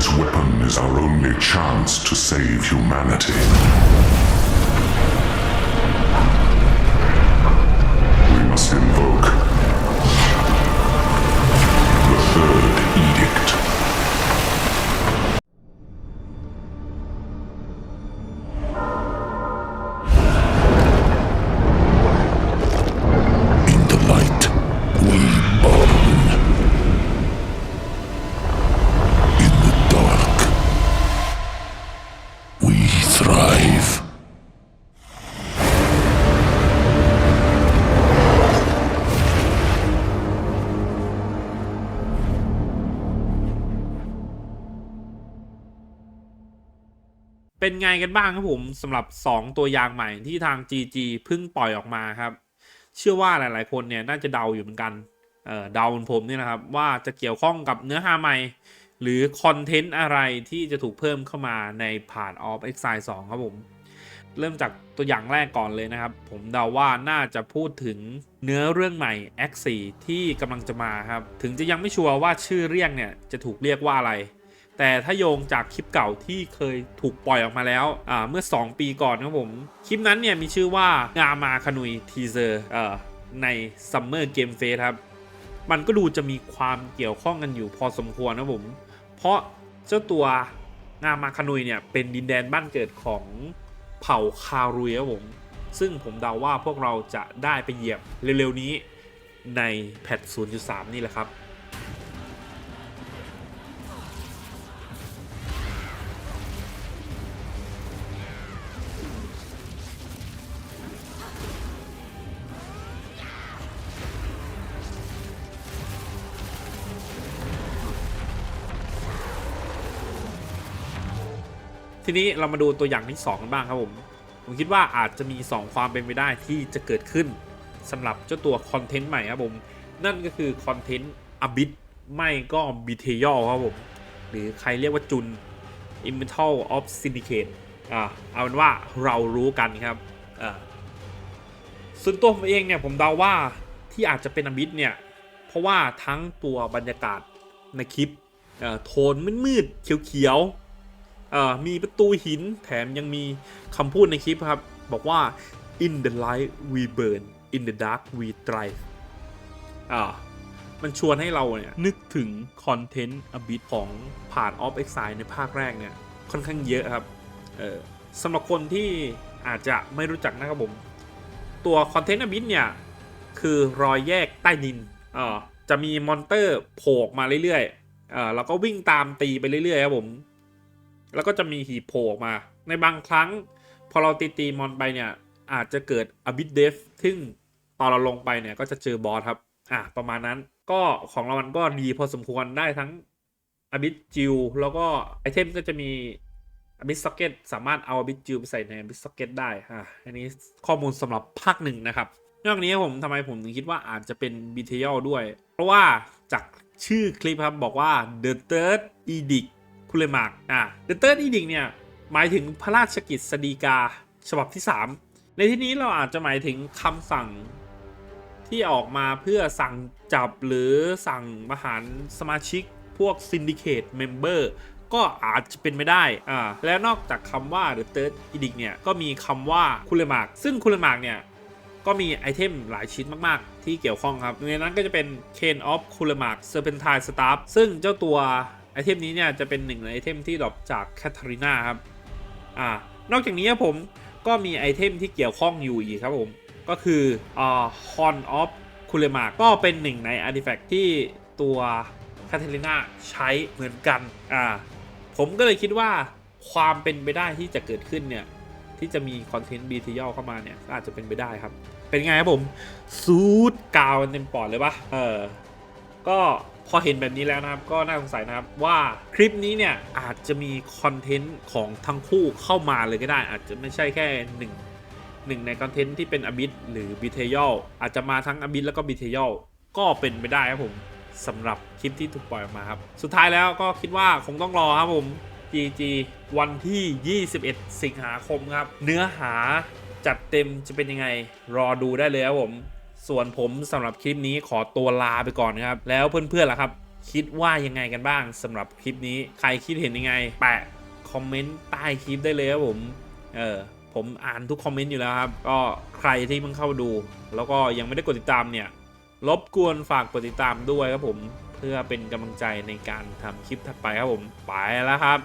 This weapon is our only chance to save humanity. เป็นไงกันบ้างครับผมสำหรับ 2 ตัวอย่างใหม่ที่ทาง GG เพิ่งปล่อยออกมาครับ เชื่อว่าหลายๆคนเนี่ยน่าจะเดาอยู่เหมือนกันเออเดาเหมือนผมเนี่ยนะครับ ว่าจะเกี่ยวข้องกับเนื้อหาใหม่ หรือคอนเทนต์อะไรที่จะถูกเพิ่มเข้ามาในผ่าน of Exile 2 ครับผม เริ่มจากตัวอย่างแรกก่อนเลยนะครับ ผมเดาว่าน่าจะพูดถึงเนื้อเรื่องใหม่ X4 ที่กำลังจะมาครับ ถึงจะยังไม่ชัวร์ว่าชื่อเรียกเนี่ยจะถูกเรียกว่าอะไร แต่ถ้าโยงจากคลิปเก่าที่เคยถูกปล่อยออกมาแล้วอ่าเมื่อ 2 ปีก่อนครับผม คลิปนั้นเนี่ยมีชื่อว่างามาคานุยทีเซอร์เอ่อใน Summer Game Fest ครับ มันก็ดูจะมีความเกี่ยวข้องกันอยู่พอสมควรนะผม เพราะเจ้าตัวงามาคานุยเนี่ยเป็นดินแดนบ้านเกิดของเผ่าคารุยครับผม ซึ่งผมเดาว่าพวกเราจะได้ไปเหยียบเร็วๆนี้ในแพท0.3 นี่แหละครับ ทีนี้เรามาดูตัวอย่างที่2กันบ้างครับผม ผมคิดว่าอาจจะมี 2 ความเป็นไปได้ที่จะเกิดขึ้นสำหรับเจ้าตัวคอนเทนต์ใหม่ครับผม นั่นก็คือคอนเทนต์อบิทไม่ก็บิเทยอครับผม หรือใครเรียกว่าจุน i m m o r t a l of Syndicate อ่าเอาเป็นว่าเรารู้กันครับอ่าส่วนตัวผมเองเนี่ยผมเดาว่าที่อาจจะเป็นอบิทเนี่ยเพราะว่าทั้งตัวบรรยากาศในคลิปโทนมืดๆเขียวๆ มีประตูหินแถมยังมีคำพูดในคลิปครับ บอกว่า in the light we burn in the dark we thrive อ่ามันชวนให้เราเนี่ยนึกถึงคอนเทนต์อบิทของผ่าน of Exile ในภาคแรกเนี่ยค่อนข้างเยอะครับเออสำหรับคนที่อาจจะไม่รู้จักนะครับผม ตัวคอนเทนต์อบิทเนี่ย คือรอยแยกใต้ดินอ่อจะมีมอนเตอร์โผล่มาเรื่อยๆอ่อเราก็วิ่งตามตีไปเรื่อยๆครับผม แล้วก็จะมีหีโผล่ออกมา ในบางครั้ง พอเราตีตีมอนไปเนี่ย อาจจะเกิดอบิ t เดฟซึ่งตอนเราลงไปเนี่ยก็จะเจอบอสครับ อะประมาณนั้น ก็ของเรามันก็ดีพอสมควรได้ทั้งอบิ t จิวแล้วก็ไอเทมก็จะมีอบิ t ซ็อกเก็ตสามารถเอาอบิ t จิวไปใส่ในอบิ t ซ็อกเก็ตได้อะอันนี้ข้อมูลสำหรับภาคหนึ่งนะครับนอกจากนี้ผมทำไมผมถึงคิดว่าอาจจะเป็นบีเท l ด้วย เพราะว่าจากชื่อคลิปครับบอกว่า The Third Edict คุเลมากอะ The Third Edict เนี่ยหมายถึงพระราชกิจสฎีกาฉบับที่ 3 ในที่นี้เราอาจจะหมายถึงคำสั่งที่ออกมาเพื่อสั่งจับหรือสั่งประหารสมาชิกพวก Syndicate Member ก็อาจจะเป็นไม่ได้อ่าและนอกจากคำว่า The Third Edict เนี่ย ก็มีคำว่าคุเลมาก ซึ่งคุเลมากเนี่ย ก็มีไอเทมหลายชิ้นมาก ๆ ที่เกี่ยวข้องครับ ในนั้นก็จะเป็น Cane of k u l a m a r Serpentine Staff ซึ่งเจ้าตัว ไอเทมนี้เนี่ยจะเป็นหนึ่งในไอเทมที่ดรอปจากแคทเธอรีนาครับอ่านอกจากนี้ครับผมก็มีไอเทมที่เกี่ยวข้องอยู่อีกครับผม ก็คืออ่า Horn of k u l a m a r ก็เป็นหนึ่งในอาร์ติแฟกต์ที่ตัวแคทเธอรีนาใช้เหมือนกันอ่าผมก็เลยคิดว่าความเป็นไปได้ที่จะเกิดขึ้นเนี่ย ที่จะมีคอนเทนต์บีทียเข้ามาเนี่ย อาจจะเป็นไปได้ครับ เป็นไงครับผมซูดกาวเต็มปอดเลยปะเออ ก็ พอเห็นแบบนี้แล้วนะครับก็น่าสงสัยนะครับว่าคลิปนี้เนี่ยอาจจะมีคอนเทนต์ของทั้งคู่เข้ามาเลยก็ได้ อาจจะไม่ใช่แค่หนึ่งหนึ่งในคอนเทนต์ที่เป็นอบิ t หรือบีเทยลอาจจะมาทั้งอบิ t แล้วก็บีเทยลก็เป็นไปได้ครับผมสำหรับคลิปที่ถูกปล่อยออกมาครับ สุดท้ายแล้วก็คิดว่าคงต้องรอครับผม GG วันที่ 21 สิงหาคมครับ เนื้อหาจัดเต็มจะเป็นยังไง รอดูได้เลยครับผม ส่วนผมสำหรับคลิปนี้ขอตัวลาไปก่อนครับ แล้วเพื่อนๆล่ะครับ คิดว่ายังไงกันบ้างสำหรับคลิปนี้ใครคิดเห็นยังไง แปะคอมเมนต์ใต้คลิปได้เลยครับผม เออผมอ่านทุกคอมเมนต์อยู่แล้วครับ ก็ใครที่เพิ่งเข้ามาดู แล้วก็ยังไม่ได้กดติดตามเนี่ย รบกวนฝากกดติดตามด้วยครับผม เพื่อเป็นกำลังใจในการทำคลิปถัดไปครับผม ไปแล้วครับ